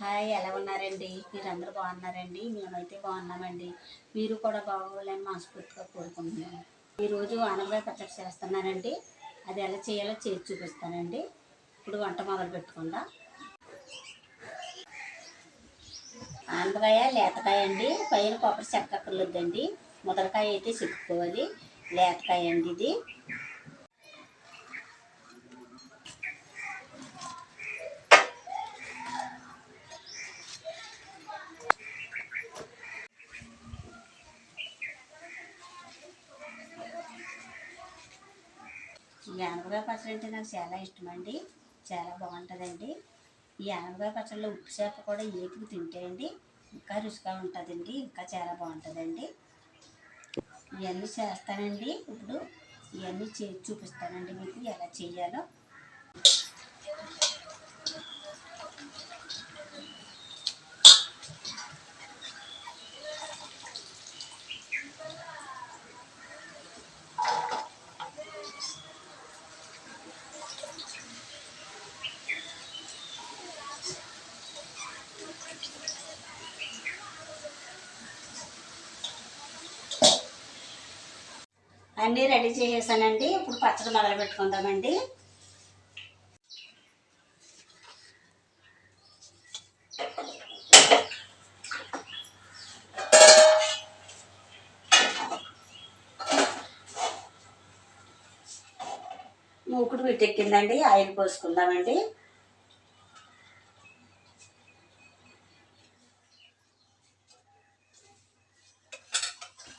Hi ఎలా ఉన్నారండి? మీరందరూ బాగున్నారండి? మేమైతే బాగున్నామండి. మీరు కూడా బాగోవాలని మనస్ఫూర్తిగా కోరుకుంటున్నాను ఈరోజు ఆనపకాయ పచ్చడి చేస్తున్నానండి అది ఎలా చేయాలో చేసి చూపిస్తానండి. ఇప్పుడు వంట మొదలు పెట్టుకుందాం. ఆనపకాయ లేతకాయ అండి. పైన కొబ్బరి చెక్కర్లొద్దండి ముదలకాయ అయితే చెప్పుకోవాలి లేతకాయ అండి ఇది. ఈ పచ్చడి అంటే నాకు చాలా ఇష్టం అండి చాలా బాగుంటుందండి. ఈ ఆనపకాయ పచ్చడిలో ఉప్పు చేప కూడా ఏపుకు తింటే అండి ఇంకా రుచిగా ఉంటుందండి ఇంకా చాలా బాగుంటుందండి. ఇవన్నీ చేస్తానండి. ఇప్పుడు ఇవన్నీ చే చూపిస్తానండి మీకు ఎలా చేయాలో. అన్నీ రెడీ చేసేసానండి. ఇప్పుడు పచ్చడి మొదలు పెట్టుకుందామండి. మూకుడు పెట్టెక్కిందండి ఆయిల్ పోసుకుందామండి.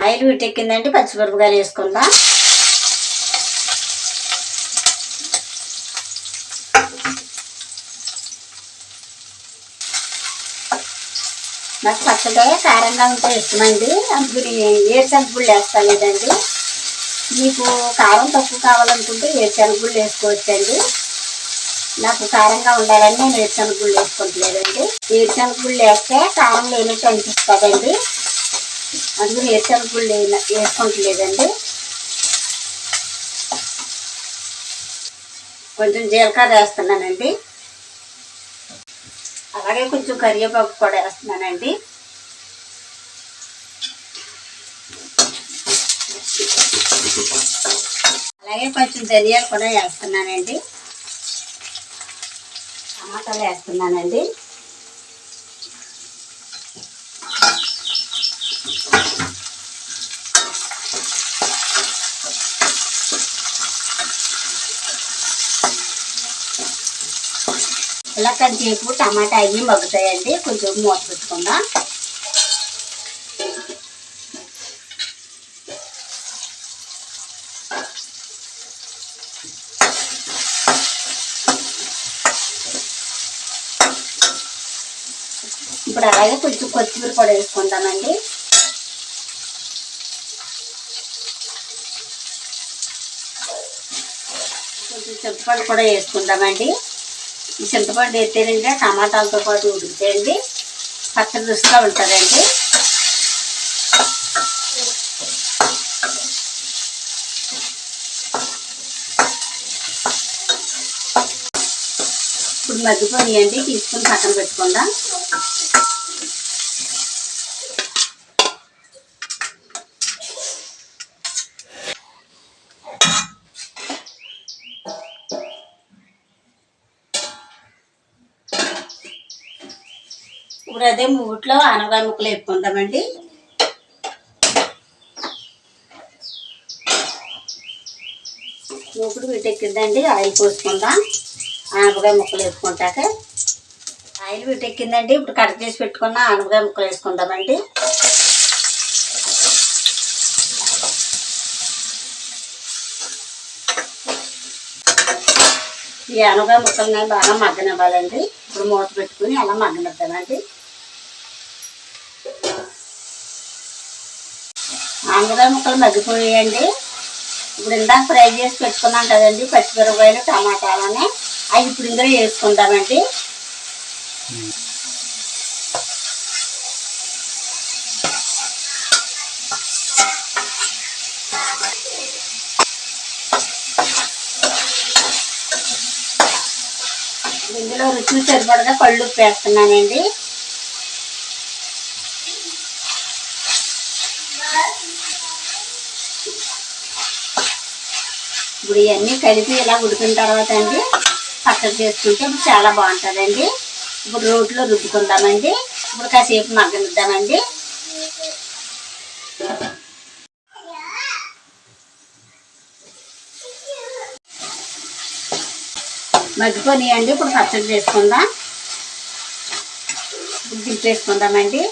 ఆయిల్ వీటెక్కిందండి పచ్చిమిరపకాయలు వేసుకుందాం. నాకు పచ్చడి కారంగా ఉంటే ఇష్టమండి. అందుకని ఏడుశనగ వేస్తా లేదండి. మీకు కారం తక్కువ కావాలనుకుంటే ఏడుశనగ వేసుకోవచ్చండి. నాకు కారంగా ఉండాలని నేను ఏడుశనగ వేసుకోవట్లేదండి వేసుకుంటలేదండి. ఏడుశనగ వేస్తే కారం లేనట్టు అనిపిస్తుందండి. అందుకని ఏడుశనగ గుళ్ళు వేసుకుంటలేదండి కొంచెం జీలకర్ర వేస్తున్నానండి. అలాగే కొంచెం కరివేపాకు కూడా వేస్తున్నానండి. అలాగే కొంచెం ధనియాలు కూడా వేస్తున్నానండి. టమాటాలు వేస్తున్నానండి. ఇలా కొంచెంసేపు టమాటా అవి మగ్గుతాయండి. కొంచెం మూత పెట్టుకుందాం. ఇప్పుడు అలాగే కొంచెం కొత్తిమీర కూడా వేసుకుంటామండి. కొంచెం చింతపండు కూడా వేసుకుంటామండి. ఈ చింతపండు వేస్తేనంటే టమాటాలతో పాటు ఉడికితేయండి. పచ్చడి రుచిగా ఉంటుందండి. ఇప్పుడు మగ్గిపోయాయండి తీసుకుని పక్కన పెట్టుకుందాం. ఇప్పుడు అదే మూట్లో అనగా ముక్కలు వేపుకుందామండి మూకుడు వీటెక్కిందండి ఆయిల్ పోసుకుందాం. ఆనపకాయ ముక్కలు వేసుకుంటాక ఆయిల్ వీటెక్కిందండి. ఇప్పుడు కట్ చేసి పెట్టుకున్న ఆనపకాయ ముక్కలు వేసుకుందామండి. ఈ అనపకాయ ముక్కలు బాగా మగ్గనివ్వాలండి. ఇప్పుడు మూత పెట్టుకుని అలా మగ్గనిద్దామండి. ఆనపకాయ ముక్కలు మగ్గిపోయాయండి. ఇప్పుడు ఇందాక ఫ్రై చేసి పెట్టుకున్నాం కదండి పచ్చిమిరపకాయలు టమాటాలని. అవి ఇప్పుడు ఇందులో వేసుకుంటామండి ఇందులో రుచి సరిపడగా కళ్ళు వేస్తున్నానండి ఇప్పుడు ఇవన్నీ కలిపి ఇలా ఉడికిన తర్వాత అండి పచ్చడి చేసుకుంటే ఇప్పుడు చాలా బాగుంటుందండి. ఇప్పుడు రోట్లో రుద్దుకుందామండి. ఇప్పుడు కాసేపు మగ్గనిద్దామండి. మగ్గిపోయి ఇప్పుడు పచ్చడి చేసుకుందాం. ఇప్పుడు దింపేసుకుందామండి.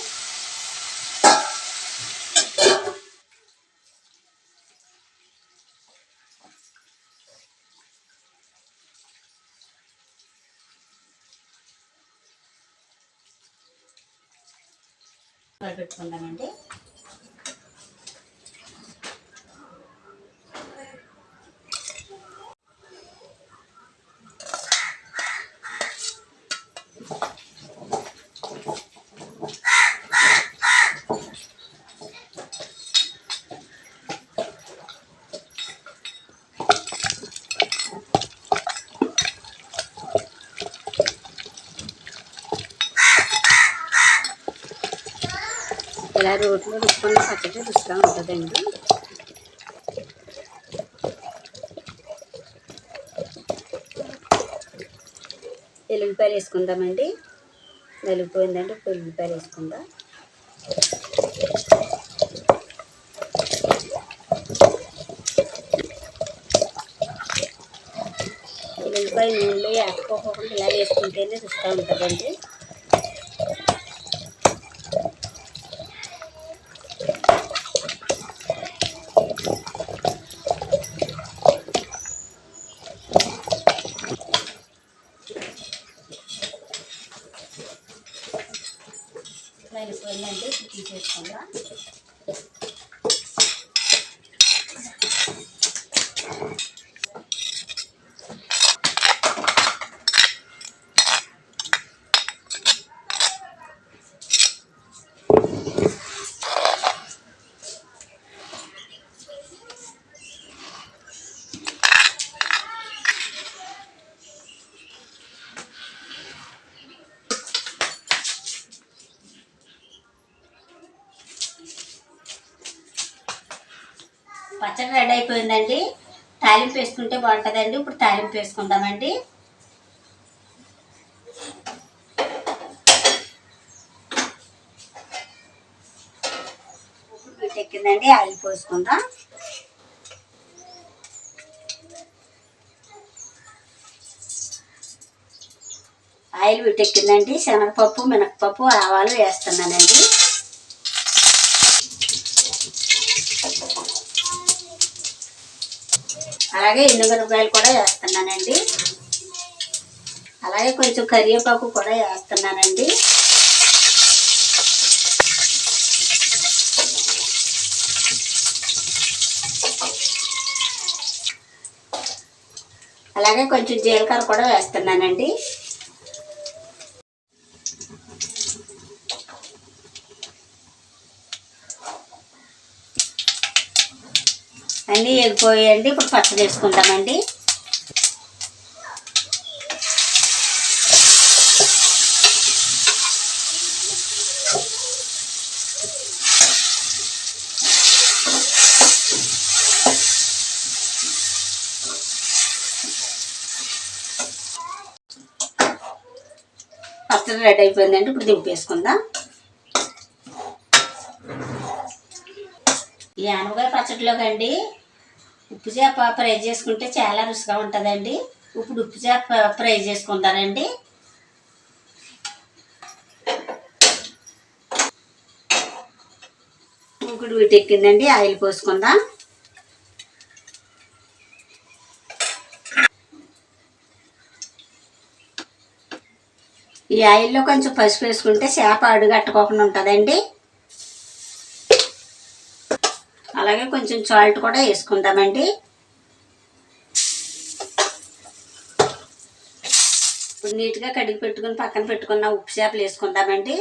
పెట్టుకుందామండి. రోట్లో రుచుకున్న పచ్చడి రుచిగా ఉంటుందండి. ఎల్లుల్లిపాయలు వేసుకుందామండి. నలిగిపోయిందండి ఇప్పుడు ఎల్లుల్లిపాయలు వేసుకుందాం. ఎల్లుల్లిపాయ నూనెలో వేసుకోకుండా ఇలా వేసుకుంటేనే రుచిగా ఉంటుందండి. పచ్చడి రెడీ అయిపోయిందండి. తాలింపు వేసుకుంటే బాగుంటుందండి. ఇప్పుడు తాలింపు వేసుకుందామండి. ఎక్కిందండి ఆయిల్ పోసుకుందాం. ఆయిల్ వీటెక్కిందండి శనగపప్పు మినపప్పు ఆవాలు వేస్తున్నానండి. అలాగే ఎండుమిరపకాయలు కూడా వేస్తున్నానండి. అలాగే కొంచెం కరివేపాకు కూడా వేస్తున్నానండి. అలాగే కొంచెం జీలకర్ర కూడా వేస్తున్నానండి. అన్నీ ఇప్పుడు పచ్చడి వేసుకుంటామండి. పచ్చడి రెడీ అయిపోయిందండి ఇప్పుడు దింపేసుకుందాం. ఈ ఆనపకాయ పచ్చడిలోకండి. అండి ఉప్పు చేప ఫ్రై చేసుకుంటే చాలా రుచిగా ఉంటుందండి. ఇప్పుడు ఉప్పు చేప ఫ్రై చేసుకుంటానండి. ఇప్పుడు వీటెక్కిందండి ఆయిల్ పోసుకుందాం. ఈ ఆయిల్లో కొంచెం పసుపు వేసుకుంటే చేప అడుగట్టుకోకుండా ఉంటుందండి. అలాగే కొంచెం సాల్ట్ కూడా వేసుకుందామండి. ఇప్పుడు నీట్గా కడిగి పెట్టుకుని పక్కన పెట్టుకున్న ఉప్పు చేపలు వేసుకుందామండి.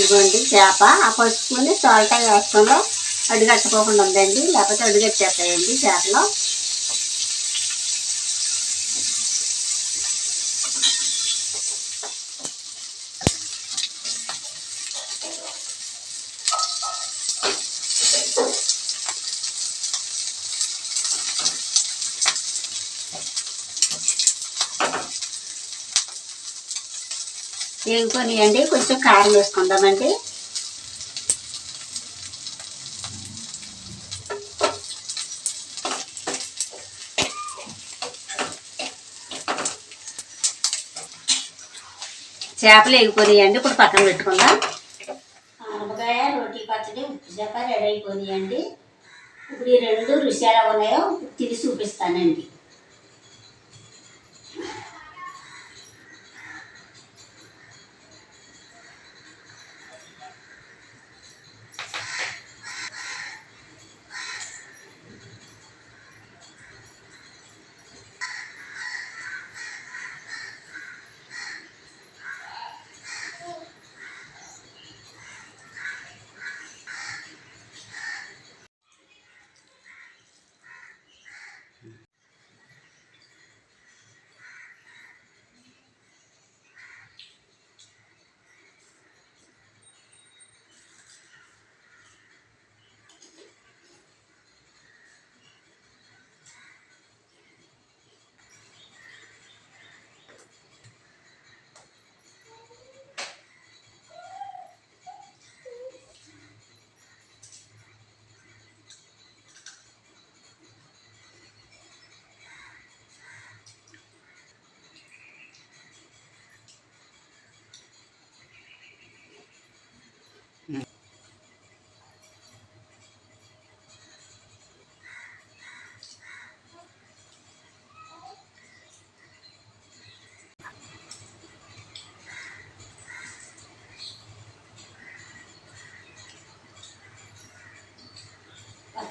ఇదిగోండి చేప. ఆ పసుపుని సాల్ట్ వేసుకుందాం. అడుగట్టుకోకుండా ఉందండి లేకపోతే అడుగట్టేస్తాయండి చేపలో. వేగుకొనియండి కొంచెం కారం వేసుకుందామండి. చేపలు వేగిపోయాయండి ఇప్పుడు పక్కన పెట్టుకుందాం. ఆనపకాయ రోటీ పచ్చడి ఉప్పు చేప రెడీ అయిపోయాయండి ఇప్పుడు ఈ రెండు రుచి ఎలా ఉన్నాయో తిరిగి చూపిస్తానండి.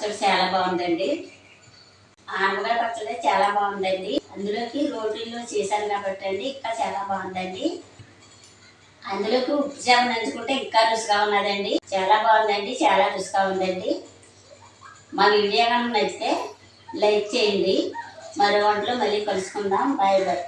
పచ్చడి చాలా బాగుందండి. ఆనపకాయ పచ్చడి చాలా బాగుందండి. అందులోకి రోటీల్లో చేశాను కాబట్టి అండి ఇంకా చాలా బాగుందండి. అందులోకి ఉప్పు చేప నంచుకుంటే ఇంకా రుచిగా ఉన్నదండి. చాలా బాగుందండి చాలా రుచిగా ఉందండి. మా వీడియో కనుక నచ్చితే లైక్ చేయండి. మరో వంటలో మళ్ళీ కలుసుకుందాం. Bye bye.